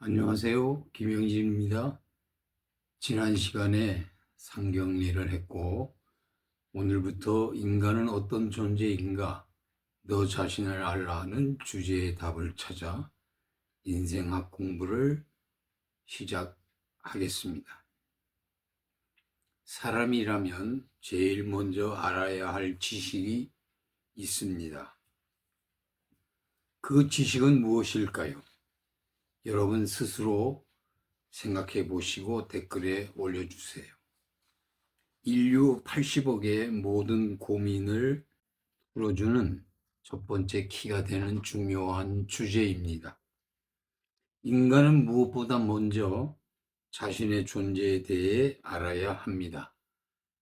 안녕하세요. 김영진입니다. 지난 시간에 상경리를 했고, 오늘부터 인간은 어떤 존재인가, 너 자신을 알라는 주제의 답을 찾아 인생학 공부를 시작하겠습니다. 사람이라면 제일 먼저 알아야 할 지식이 있습니다. 그 지식은 무엇일까요? 여러분 스스로 생각해 보시고 댓글에 올려주세요. 인류 80억의 모든 고민을 풀어주는 첫 번째 키가 되는 중요한 주제입니다. 인간은 무엇보다 먼저 자신의 존재에 대해 알아야 합니다.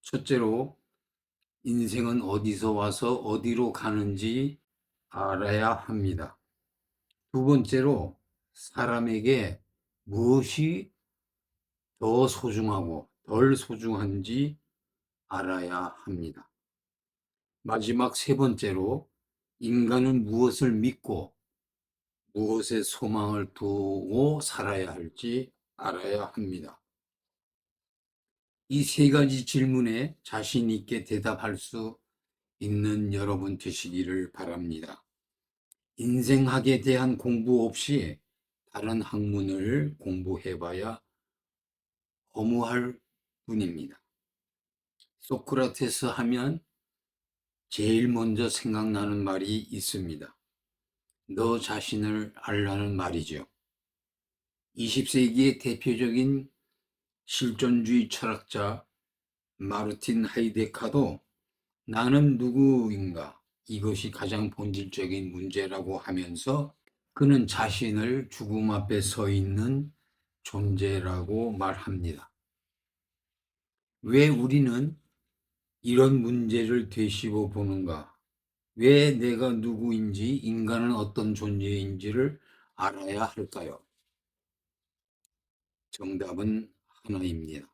첫째로, 인생은 어디서 와서 어디로 가는지 알아야 합니다. 두 번째로, 사람에게 무엇이 더 소중하고 덜 소중한지 알아야 합니다. 마지막 세 번째로 인간은 무엇을 믿고 무엇에 소망을 두고 살아야 할지 알아야 합니다. 이 세 가지 질문에 자신 있게 대답할 수 있는 여러분 되시기를 바랍니다. 인생학에 대한 공부 없이 다른 학문을 공부해봐야 허무할 뿐입니다. 소크라테스 하면 제일 먼저 생각나는 말이 있습니다. 너 자신을 알라는 말이죠. 20세기의 대표적인 실존주의 철학자 마르틴 하이데카도 나는 누구인가 이것이 가장 본질적인 문제라고 하면서 그는 자신을 죽음 앞에 서 있는 존재라고 말합니다. 왜 우리는 이런 문제를 되씹어 보는가? 왜 내가 누구인지, 인간은 어떤 존재인지를 알아야 할까요? 정답은 하나입니다.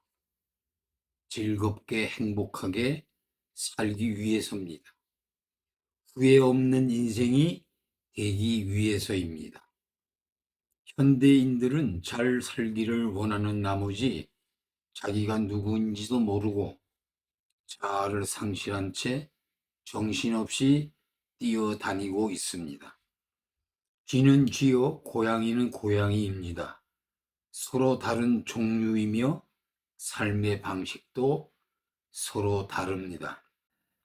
즐겁게 행복하게 살기 위해서입니다. 후회 없는 인생이 되기 위해서입니다. 현대인들은 잘 살기를 원하는 나머지 자기가 누구인지도 모르고 자아를 상실한 채 정신없이 뛰어다니고 있습니다. 쥐는 쥐요, 고양이는 고양이입니다. 서로 다른 종류이며 삶의 방식도 서로 다릅니다.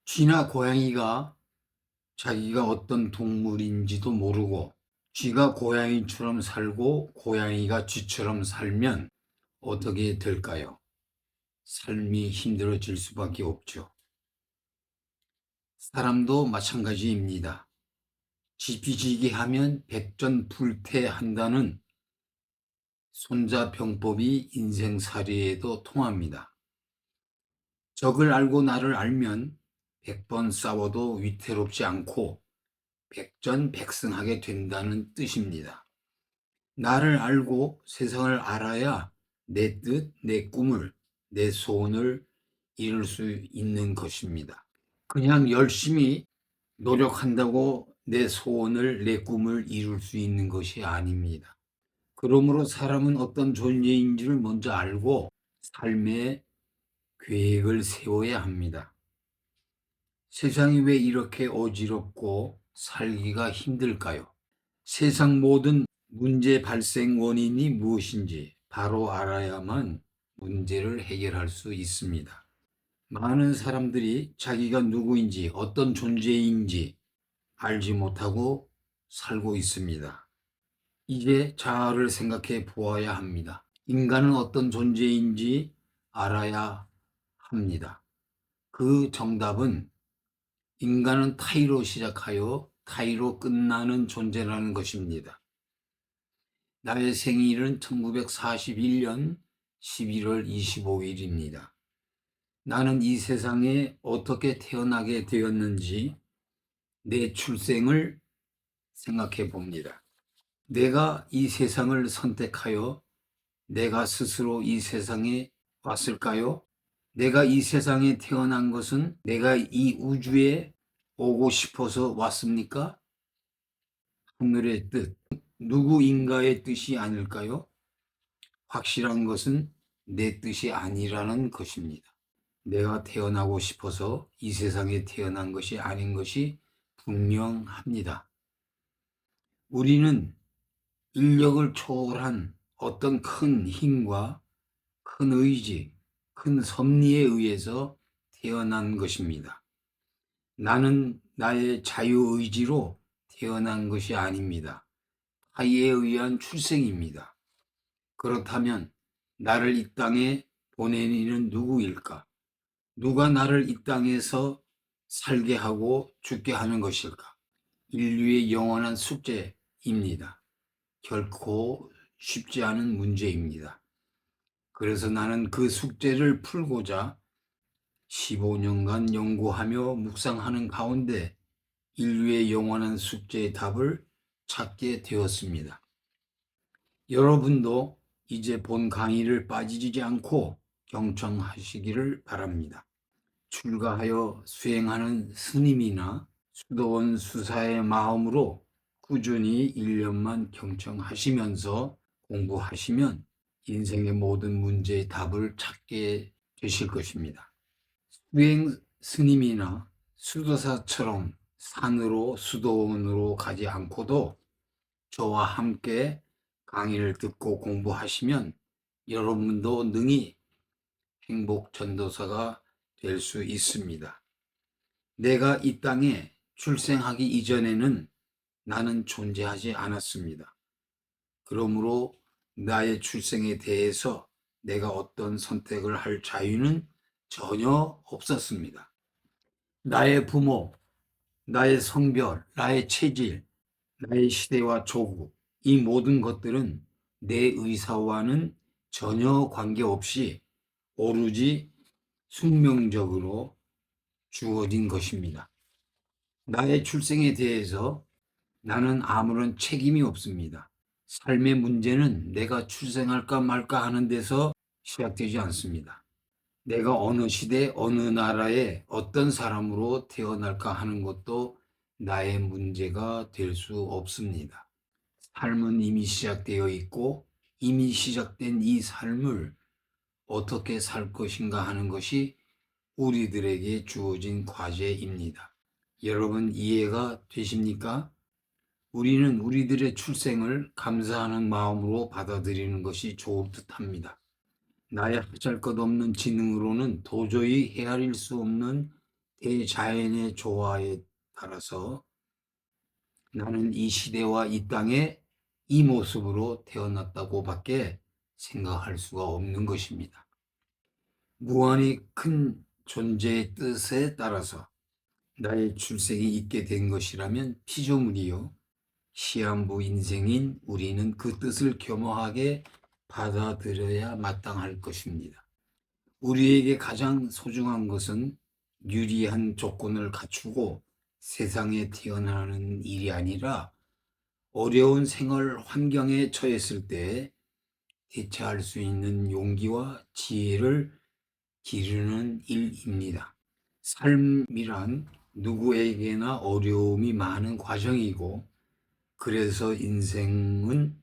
쥐나 고양이가 자기가 어떤 동물인지도 모르고 쥐가 고양이처럼 살고 고양이가 쥐처럼 살면 어떻게 될까요? 삶이 힘들어질 수밖에 없죠. 사람도 마찬가지입니다. 지피지기 하면 백전불태한다는 손자병법이 인생살이에도 통합니다. 적을 알고 나를 알면 백번 싸워도 위태롭지 않고 백전백승하게 된다는 뜻입니다. 나를 알고 세상을 알아야 내 뜻, 내 꿈을, 내 소원을 이룰 수 있는 것입니다. 그냥 열심히 노력한다고 내 소원을, 내 꿈을 이룰 수 있는 것이 아닙니다. 그러므로 사람은 어떤 존재인지를 먼저 알고 삶의 계획을 세워야 합니다. 세상이 왜 이렇게 어지럽고 살기가 힘들까요? 세상 모든 문제 발생 원인이 무엇인지 바로 알아야만 문제를 해결할 수 있습니다. 많은 사람들이 자기가 누구인지 어떤 존재인지 알지 못하고 살고 있습니다. 이제 자아를 생각해 보아야 합니다. 인간은 어떤 존재인지 알아야 합니다. 그 정답은 인간은 타이로 시작하여 타이로 끝나는 존재라는 것입니다. 나의 생일은 1941년 11월 25일입니다. 나는 이 세상에 어떻게 태어나게 되었는지 내 출생을 생각해 봅니다. 내가 이 세상을 선택하여 내가 스스로 이 세상에 왔을까요? 내가 이 세상에 태어난 것은 내가 이 우주에 오고 싶어서 왔습니까? 하늘의 뜻, 누구인가의 뜻이 아닐까요? 확실한 것은 내 뜻이 아니라는 것입니다. 내가 태어나고 싶어서 이 세상에 태어난 것이 아닌 것이 분명합니다. 우리는 인력을 초월한 어떤 큰 힘과 큰 의지, 큰 섭리에 의해서 태어난 것입니다. 나는 나의 자유의지로 태어난 것이 아닙니다. 타의에 의한 출생입니다. 그렇다면 나를 이 땅에 보낸 이는 누구일까? 누가 나를 이 땅에서 살게 하고 죽게 하는 것일까? 인류의 영원한 숙제입니다. 결코 쉽지 않은 문제입니다. 그래서 나는 그 숙제를 풀고자 15년간 연구하며 묵상하는 가운데 인류의 영원한 숙제의 답을 찾게 되었습니다. 여러분도 이제 본 강의를 빠지지 않고 경청하시기를 바랍니다. 출가하여 수행하는 스님이나 수도원 수사의 마음으로 꾸준히 1년만 경청하시면서 공부하시면 인생의 모든 문제의 답을 찾게 되실 것입니다. 수행 스님이나 수도사처럼 산으로 수도원으로 가지 않고도 저와 함께 강의를 듣고 공부하시면 여러분도 능히 행복 전도사가 될 수 있습니다. 내가 이 땅에 출생하기 이전에는 나는 존재하지 않았습니다. 그러므로 나의 출생에 대해서 내가 어떤 선택을 할 자유는 전혀 없었습니다. 나의 부모, 나의 성별, 나의 체질, 나의 시대와 조국, 이 모든 것들은 내 의사와는 전혀 관계없이 오로지 숙명적으로 주어진 것입니다. 나의 출생에 대해서 나는 아무런 책임이 없습니다. 삶의 문제는 내가 출생할까 말까 하는 데서 시작되지 않습니다. 내가 어느 시대, 어느 나라에 어떤 사람으로 태어날까 하는 것도 나의 문제가 될 수 없습니다. 삶은 이미 시작되어 있고 이미 시작된 이 삶을 어떻게 살 것인가 하는 것이 우리들에게 주어진 과제입니다. 여러분 이해가 되십니까? 우리는 우리들의 출생을 감사하는 마음으로 받아들이는 것이 좋을 듯 합니다. 나의 하잘 것 없는 지능으로는 도저히 헤아릴 수 없는 대자연의 조화에 따라서 나는 이 시대와 이 땅에 이 모습으로 태어났다고 밖에 생각할 수가 없는 것입니다. 무한히 큰 존재의 뜻에 따라서 나의 출생이 있게 된 것이라면 피조물이요. 시한부 인생인 우리는 그 뜻을 겸허하게 받아들여야 마땅할 것입니다. 우리에게 가장 소중한 것은 유리한 조건을 갖추고 세상에 태어나는 일이 아니라 어려운 생활 환경에 처했을 때 대처할 수 있는 용기와 지혜를 기르는 일입니다. 삶이란 누구에게나 어려움이 많은 과정이고 그래서 인생은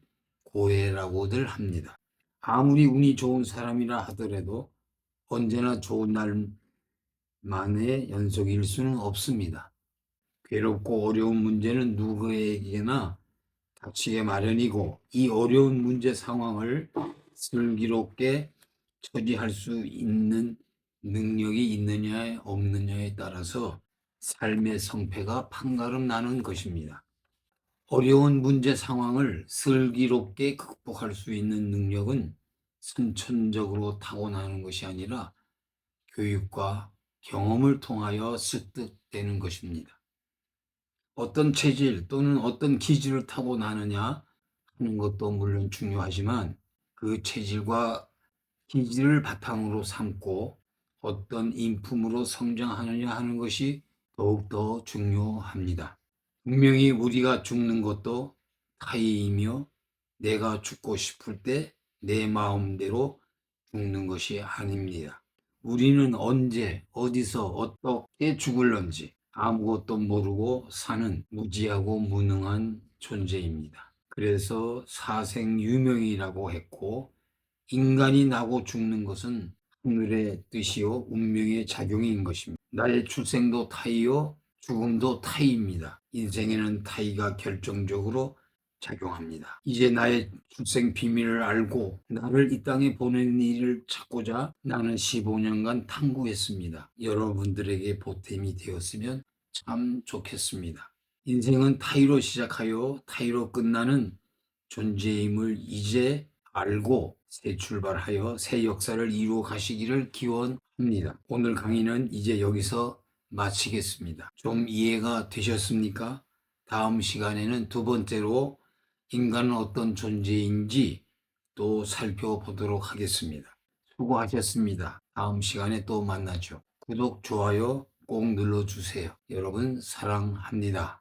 고해라고들 합니다. 아무리 운이 좋은 사람이라 하더라도 언제나 좋은 날만의 연속일 수는 없습니다. 괴롭고 어려운 문제는 누구에게나 닥치게 마련이고 이 어려운 문제 상황을 슬기롭게 처리할 수 있는 능력이 있느냐 없느냐에 따라서 삶의 성패가 판가름 나는 것입니다. 어려운 문제 상황을 슬기롭게 극복할 수 있는 능력은 선천적으로 타고나는 것이 아니라 교육과 경험을 통하여 습득되는 것입니다. 어떤 체질 또는 어떤 기질을 타고나느냐 하는 것도 물론 중요하지만 그 체질과 기질을 바탕으로 삼고 어떤 인품으로 성장하느냐 하는 것이 더욱더 중요합니다. 분명히 우리가 죽는 것도 타이이며 내가 죽고 싶을 때 내 마음대로 죽는 것이 아닙니다. 우리는 언제, 어디서, 어떻게 죽을런지 아무것도 모르고 사는 무지하고 무능한 존재입니다. 그래서 사생유명이라고 했고 인간이 나고 죽는 것은 하늘의 뜻이요 운명의 작용인 것입니다. 나의 출생도 타이요 죽음도 타이입니다. 인생에는 타이가 결정적으로 작용합니다. 이제 나의 출생 비밀을 알고 나를 이 땅에 보내는 일을 찾고자 나는 15년간 탐구했습니다. 여러분들에게 보탬이 되었으면 참 좋겠습니다. 인생은 타이로 시작하여 타이로 끝나는 존재임을 이제 알고 새 출발하여 새 역사를 이루어 가시기를 기원합니다. 오늘 강의는 이제 여기서 마치겠습니다. 좀 이해가 되셨습니까? 다음 시간에는 두 번째로 인간은 어떤 존재인지 또 살펴보도록 하겠습니다. 수고하셨습니다. 다음 시간에 또 만나죠. 구독, 좋아요 꼭 눌러주세요. 여러분 사랑합니다.